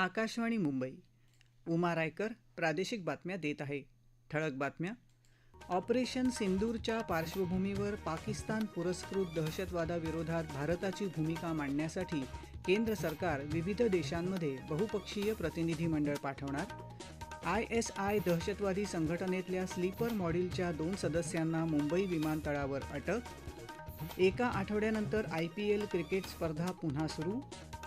आकाशवाणी मुंबई. उमा रायकर प्रादेशिक बातम्या देत आहे. ठळक बातम्या. ऑपरेशन सिंदूरच्या पार्श्वभूमीवर पाकिस्तान पुरस्कृत दहशतवादाविरोधात भारताची भूमिका मांडण्यासाठी केंद्र सरकार विविध देशांमध्ये बहुपक्षीय प्रतिनिधी मंडळ पाठवणार? आय एस आय दहशतवादी संघटनेतल्या स्लीपर मॉडेलच्या दोन सदस्यांना मुंबई विमानतळावर अटक? एका आठवड्यानंतर आय पी एल क्रिकेट स्पर्धा पुन्हा सुरू?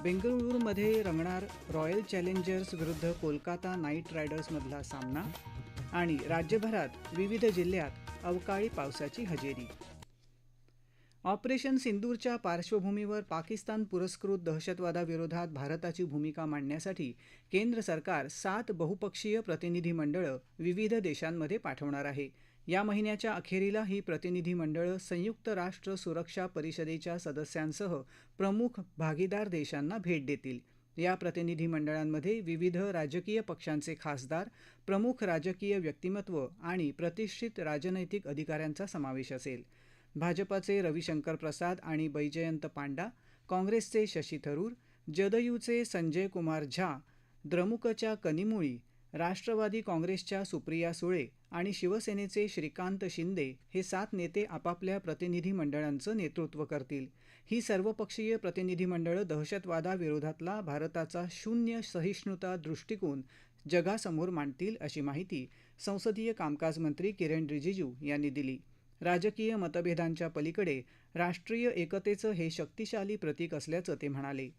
बेंगळुरूमध्ये रंगणार रॉयल चॅलेंजर्स विरुद्ध कोलकाता नाईट रायडर्समधला सामना आणि राज्यभरात विविध जिल्ह्यात अवकाळी पावसाची हजेरी. ऑपरेशन सिंदूरच्या पार्श्वभूमीवर पाकिस्तान पुरस्कृत दहशतवादाविरोधात भारताची भूमिका मांडण्यासाठी केंद्र सरकार सात बहुपक्षीय प्रतिनिधी मंडळं विविध देशांमध्ये पाठवणार आहे. या महिन्याच्या अखेरीला ही प्रतिनिधी मंडळं संयुक्त राष्ट्र सुरक्षा परिषदेच्या सदस्यांसह प्रमुख भागीदार देशांना भेट देतील. या प्रतिनिधी मंडळांमध्ये विविध राजकीय पक्षांचे खासदार प्रमुख राजकीय व्यक्तिमत्व आणि प्रतिष्ठित राजनैतिक अधिकाऱ्यांचा समावेश असेल. भाजपाचे रविशंकर प्रसाद आणि बैजयंत पांडा काँग्रेसचे शशी थरूर जदयूचे संजय कुमार झा द्रमुकच्या कनिमुळी राष्ट्रवादी काँग्रेसच्या सुप्रिया सुळे आणि शिवसेनेचे श्रीकांत शिंदे हे सात नेते आपापल्या प्रतिनिधी मंडळांचं नेतृत्व करतील. ही सर्वपक्षीय प्रतिनिधी मंडळं दहशतवादाविरोधातला भारताचा शून्य सहिष्णुता दृष्टिकोन जगासमोर मांडतील अशी माहिती संसदीय कामकाज मंत्री किरण रिजिजू यांनी दिली. राजकीय मतभेदांच्या पलीकडे राष्ट्रीय एकतेचं हे शक्तिशाली प्रतीक असल्याचं ते म्हणाले.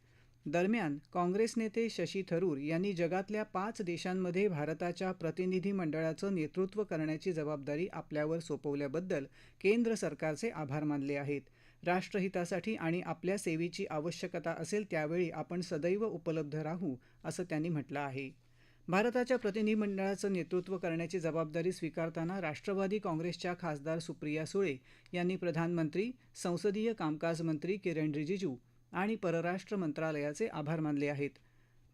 दरम्यान काँग्रेस नेते शशी थरूर यांनी जगातल्या पाच देशांमध्ये भारताच्या प्रतिनिधी मंडळाचं नेतृत्व करण्याची जबाबदारी आपल्यावर सोपवल्याबद्दल केंद्र सरकारचे आभार मानले आहेत. राष्ट्रहितासाठी आणि आपल्या सेवेची आवश्यकता असेल त्यावेळी आपण सदैव उपलब्ध राहू असं त्यांनी म्हटलं आहे. भारताच्या प्रतिनिधीमंडळाचं नेतृत्व करण्याची जबाबदारी स्वीकारताना राष्ट्रवादी काँग्रेसच्या खासदार सुप्रिया सुळे यांनी प्रधानमंत्री संसदीय कामकाज मंत्री किरण रिजिजू आणि परराष्ट्र मंत्रालयाचे आभार मानले आहेत.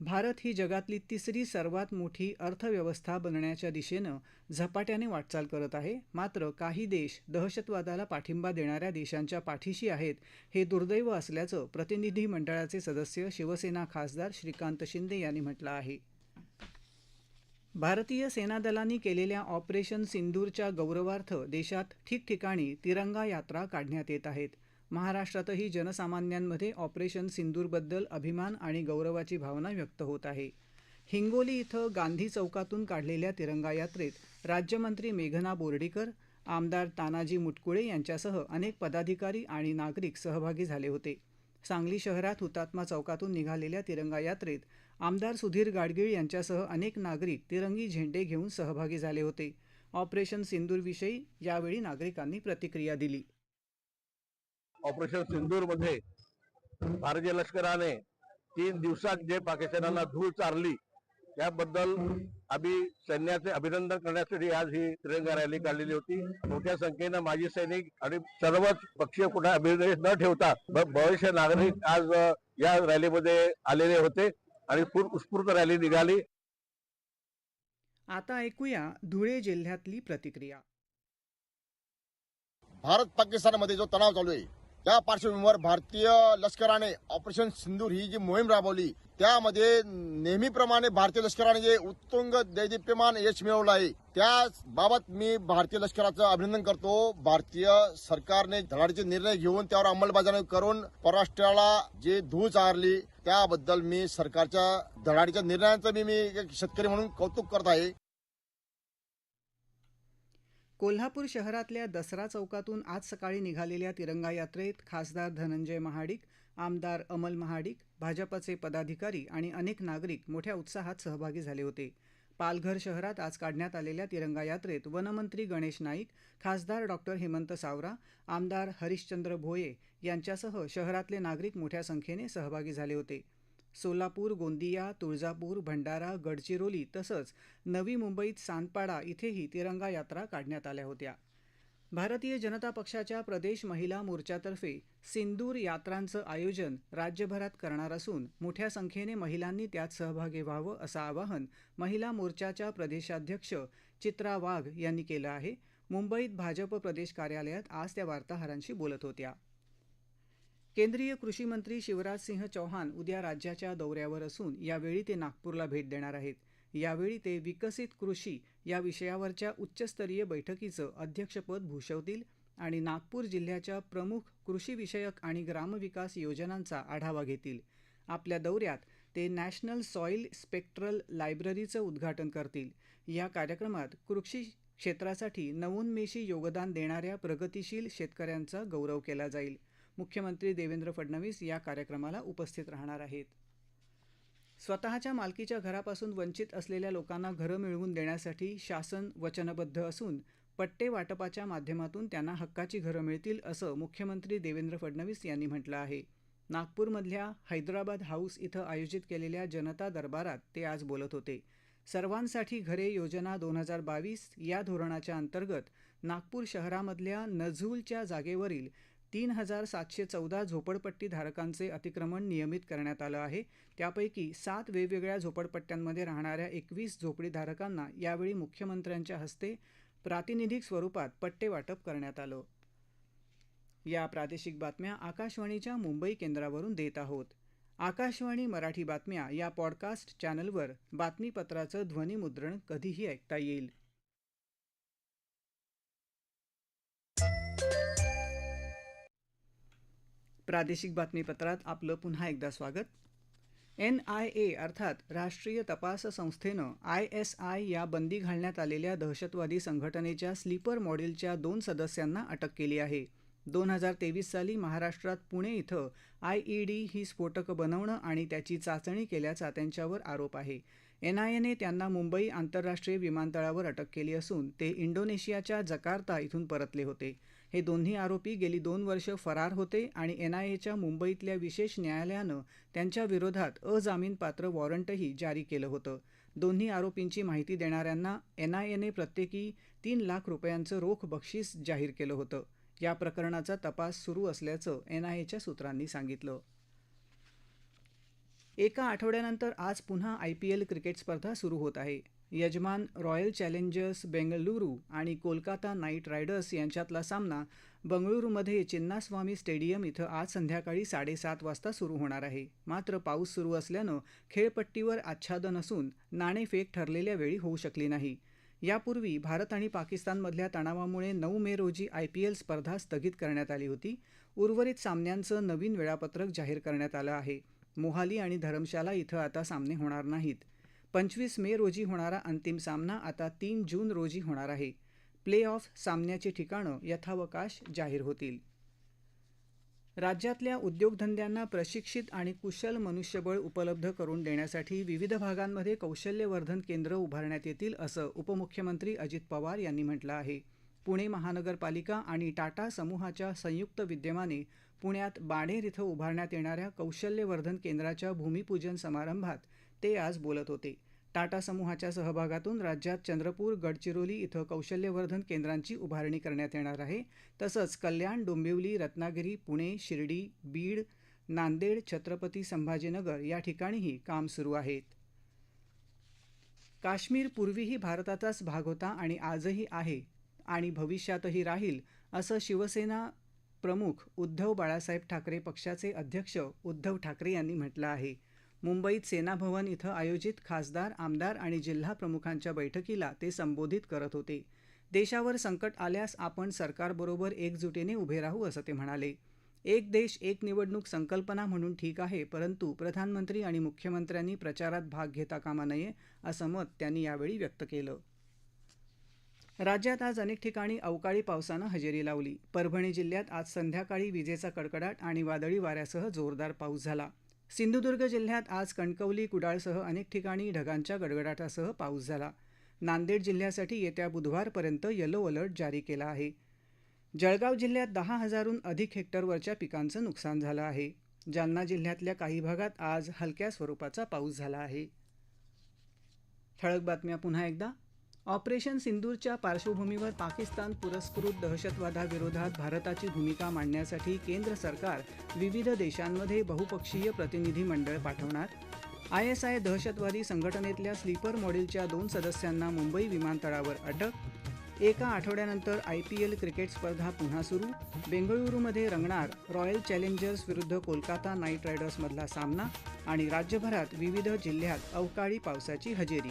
भारत ही जगातली तिसरी सर्वात मोठी अर्थव्यवस्था बनण्याच्या दिशेनं झपाट्याने वाटचाल करत आहे. मात्र काही देश दहशतवादाला पाठिंबा देणाऱ्या देशांच्या पाठीशी आहेत हे दुर्दैव असल्याचं प्रतिनिधी मंडळाचे सदस्य शिवसेना खासदार श्रीकांत शिंदे यांनी म्हटलं आहे. भारतीय सेनादलांनी केलेल्या ऑपरेशन सिंदूरच्या गौरवार्थ देशात ठिकठिकाणी तिरंगा यात्रा काढण्यात येत आहेत. महाराष्ट्रातही जनसामान्यांमध्ये ऑपरेशन सिंदूरबद्दल अभिमान आणि गौरवाची भावना व्यक्त होत आहे. हिंगोली इथं गांधी चौकातून काढलेल्या तिरंगा यात्रेत राज्यमंत्री मेघना बोर्डीकर आमदार तानाजी मुटकुळे यांच्यासह अनेक पदाधिकारी आणि नागरिक सहभागी झाले होते. सांगली शहरात हुतात्मा चौकातून निघालेल्या तिरंगा यात्रेत आमदार सुधीर गाडगीळ यांच्यासह अनेक नागरिक तिरंगी झेंडे घेऊन सहभागी झाले होते. ऑपरेशन सिंदूरविषयी यावेळी नागरिकांनी प्रतिक्रिया दिली. ऑपरेशन सिंदूरमध्ये भारतीय लष्कराने तीन दिवसात जे पाकिस्तानाला धूळ चारली त्याबद्दल आम्ही सैन्याचे अभिनंदन करण्यासाठी आज ही तिरंगा रॅली काढलेली होती. मोठ्या संख्येनं माजी सैनिक आणि सर्वच पक्षीय कुठे अभिनय न ठेवता भविष्य नागरिक आज या रॅलीमध्ये आलेले होते आणि उत्स्फूर्त रॅली निघाली. आता ऐकूया धुळे जिल्ह्यातली प्रतिक्रिया. भारत पाकिस्तानमध्ये जो तणाव चालू आहे त्या पार्श्वभूमीवर भारतीय लष्कराने ऑपरेशन सिंदूर ही जी मोहीम राबवली त्यामध्ये नेहमीप्रमाणे भारतीय लष्कराने जे उत्तुंग दैदिप्यमान यश मिळवलं आहे त्या बाबत मी भारतीय लष्कराचं अभिनंदन करतो. भारतीय सरकारने धडाडीचे निर्णय घेऊन त्यावर अंमलबजावणी करून परराष्ट्राला जे धूळ चारली त्याबद्दल मी सरकारच्या धडाडीच्या निर्णयाचं मी मी एक शेतकरी म्हणून कौतुक करत आहे. कोल्हापूर शहरातल्या दसरा चौकातून आज सकाळी निघालेल्या तिरंगा यात्रेत खासदार धनंजय महाडिक आमदार अमल महाडिक भाजपचे पदाधिकारी आणि अनेक नागरिक मोठ्या उत्साहात सहभागी झाले होते. पालघर शहरात आज काढण्यात आलेल्या तिरंगा यात्रेत वनमंत्री गणेश नाईक खासदार डॉक्टर हेमंत सावरा आमदार हरिश्चंद्र भोये यांच्यासह शहरातले नागरिक मोठ्या संख्येने सहभागी झाले होते. सोलापूर गोंदिया तुळजापूर भंडारा गडचिरोली तसंच नवी मुंबईत सांदपाडा इथेही तिरंगा यात्रा काढण्यात आल्या होत्या. भारतीय जनता पक्षाच्या प्रदेश महिला मोर्चातर्फे सिंदूर यात्रांचं आयोजन राज्यभरात करणार असून मोठ्या संख्येने महिलांनी त्यात सहभागी व्हावं असं आवाहन महिला मोर्चाच्या प्रदेशाध्यक्ष चित्रा वाघ यांनी केलं आहे. मुंबईत भाजप प्रदेश कार्यालयात आज त्या वार्ताहरांशी बोलत होत्या. केंद्रीय कृषी मंत्री शिवराज सिंह चौहान उद्या राज्याच्या दौऱ्यावर असून यावेळी ते नागपूरला भेट देणार आहेत. यावेळी ते विकसित कृषी या विषयावरच्या उच्चस्तरीय बैठकीचं अध्यक्षपद भूषवतील आणि नागपूर जिल्ह्याच्या प्रमुख कृषीविषयक आणि ग्रामविकास योजनांचा आढावा घेतील. आपल्या दौऱ्यात ते नॅशनल सॉईल स्पेक्ट्रल लायब्ररीचं उद्घाटन करतील. या कार्यक्रमात कृषी क्षेत्रासाठी नवोन्मेषी योगदान देणाऱ्या प्रगतिशील शेतकऱ्यांचा गौरव केला जाईल. मुख्यमंत्री देवेंद्र फडणवीस या कार्यक्रमाला उपस्थित राहणार आहेत. स्वतःच्या मालकीच्या घरापासून वंचित असलेल्या लोकांना घरं मिळवून देण्यासाठी शासन वचनबद्ध असून पट्टे वाटपाच्या माध्यमातून त्यांना हक्काची घरं मिळतील असं मुख्यमंत्री देवेंद्र फडणवीस यांनी म्हटलं आहे. नागपूरमधल्या हैदराबाद हाऊस इथं आयोजित केलेल्या जनता दरबारात ते आज बोलत होते. सर्वांसाठी घरे योजना दोन हजार बावीस या धोरणाच्या अंतर्गत नागपूर शहरामधल्या नझूलच्या जागेवरील तीन हजार सातशे चौदा झोपडपट्टी धारकांचे अतिक्रमण नियमित करण्यात आलं आहे. त्यापैकी सात वेगवेगळ्या झोपडपट्ट्यांमध्ये राहणाऱ्या एकवीस झोपडीधारकांना यावेळी मुख्यमंत्र्यांच्या हस्ते प्रातिनिधिक स्वरूपात पट्टे वाटप करण्यात आलं. या प्रादेशिक बातम्या आकाशवाणीच्या मुंबई केंद्रावरून देत आहोत. आकाशवाणी मराठी बातम्या या पॉडकास्ट चॅनलवर बातमीपत्राचं ध्वनिमुद्रण कधीही ऐकता येईल. प्रादेशिक बातमीपत्रात आपलं पुन्हा एकदा स्वागत. एन आय ए अर्थात राष्ट्रीय तपास संस्थेनं आय एस आय या बंदी घालण्यात आलेल्या दहशतवादी संघटनेच्या स्लीपर मॉडेलच्या दोन सदस्यांना अटक केली आहे. दोन हजार तेवीस साली महाराष्ट्रात पुणे इथं आय ई डी ही स्फोटकं बनवणं आणि त्याची चाचणी केल्याचा त्यांच्यावर आरोप आहे. एन आय एने त्यांना मुंबई आंतरराष्ट्रीय विमानतळावर अटक केली असून ते इंडोनेशियाच्या जकार्ता इथून परतले होते. हे दोन्ही आरोपी गेली दोन वर्ष फरार होते आणि एन आय एच्या मुंबईतल्या विशेष न्यायालयानं त्यांच्या विरोधात अजामीनपात्र वॉरंटही जारी केलं होतं. दोन्ही आरोपींची माहिती देणाऱ्यांना एन आय एने प्रत्येकी तीन लाख रुपयांचं रोख बक्षीस जाहीर केलं होतं. या प्रकरणाचा तपास सुरू असल्याचं एन आय एच्या सूत्रांनी सांगितलं. एका आठवड्यानंतर आज पुन्हा आय पी एल क्रिकेट स्पर्धा सुरू होत आहे. यजमान रॉयल चॅलेंजर्स बेंगळुरू आणि कोलकाता नाईट रायडर्स यांच्यातला सामना बंगळुरूमध्ये चिन्नास्वामी स्टेडियम इथं आज संध्याकाळी साडेसात वाजता सुरू होणार आहे. मात्र पाऊस सुरू असल्यानं खेळपट्टीवर आच्छादन असून नाणेफेक ठरलेल्या वेळी होऊ शकली नाही. यापूर्वी भारत आणि पाकिस्तानमधल्या तणावामुळे नऊ मे रोजी आय पी एल स्पर्धा स्थगित करण्यात आली होती. उर्वरित सामन्यांचं नवीन वेळापत्रक जाहीर करण्यात आलं आहे. मोहाली आणि धरमशाला इथं आता सामने होणार नाहीत. पंचवीस मे रोजी होणारा अंतिम सामना आता तीन जून रोजी होणार आहे. प्ले ऑफ सामन्याची ठिकाणं यथावकाश जाहीर होतील. राज्यातल्या उद्योगधंद्यांना प्रशिक्षित आणि कुशल मनुष्यबळ उपलब्ध करून देण्यासाठी विविध भागांमध्ये कौशल्यवर्धन केंद्र उभारण्यात येतील असं उपमुख्यमंत्री अजित पवार यांनी म्हटलं आहे. पुणे महानगरपालिका आणि टाटा समूहाच्या संयुक्त विद्यमाने पुण्यात बाणेर इथं उभारण्यात येणाऱ्या कौशल्यवर्धन केंद्राच्या भूमिपूजन समारंभात ते आज बोलत होते. टाटा समूहाच्या सहभागातून राज्यात चंद्रपूर गडचिरोली इथं कौशल्यवर्धन केंद्रांची उभारणी करण्यात येणार आहे. तसंच कल्याण डोंबिवली रत्नागिरी पुणे शिर्डी बीड नांदेड छत्रपती संभाजीनगर या ठिकाणीही काम सुरू आहेत. काश्मीर पूर्वीही भारताचाच भाग होता आणि आजही आहे आणि भविष्यातही राहील असं शिवसेना प्रमुख उद्धव बाळासाहेब ठाकरे पक्षाचे अध्यक्ष उद्धव ठाकरे यांनी म्हटलं आहे. मुंबईत सेना भवन इथं आयोजित खासदार आमदार आणि जिल्हा प्रमुखांच्या बैठकीला ते संबोधित करत होते. देशावर संकट आल्यास आपण सरकारबरोबर एकजुटीने उभे राहू असं ते म्हणाले. एक देश एक निवडणूक संकल्पना म्हणून ठीक आहे परंतु प्रधानमंत्री आणि मुख्यमंत्र्यांनी प्रचारात भाग घेता कामा नये असं मत त्यांनी यावेळी व्यक्त केलं. राज्यात आज अनेक ठिकाणी अवकाळी पावसानं हजेरी लावली. परभणी जिल्ह्यात आज संध्याकाळी विजेचा कडकडाट आणि वादळी वाऱ्यासह जोरदार पाऊस झाला. सिंधुदुर्ग जिल्ह्यात आज कणकवली कुडाळसह अनेक ठिकाणी ढगांच्या गडगडाटासह पाऊस झाला. नांदेड जिल्ह्यासाठी येत्या बुधवारपर्यंत येलो अलर्ट जारी केला आहे. जळगाव जिल्ह्यात दहा हजारहून अधिक हेक्टरवरच्या पिकांचं नुकसान झालं आहे. जालना जिल्ह्यातल्या काही भागात आज हलक्या स्वरूपाचा पाऊस झाला आहे. ठळक बातम्या पुन्हा एकदा. ऑपरेशन सिंदूरच्या पार्श्वभूमीवर पाकिस्तान पुरस्कृत दहशतवादाविरोधात भारताची भूमिका मांडण्यासाठी केंद्र सरकार विविध देशांमध्ये बहुपक्षीय प्रतिनिधी मंडळ पाठवणार? आय एस आय दहशतवादी संघटनेतल्या स्लीपर मॉडेलच्या दोन सदस्यांना मुंबई विमानतळावर अटक? एका आठवड्यानंतर आय पी एल क्रिकेट स्पर्धा पुन्हा सुरू? बेंगळुरूमध्ये रंगणार रॉयल चॅलेंजर्स विरुद्ध कोलकाता नाईट रायडर्समधला सामना? आणि राज्यभरात विविध जिल्ह्यात अवकाळी पावसाची हजेरी?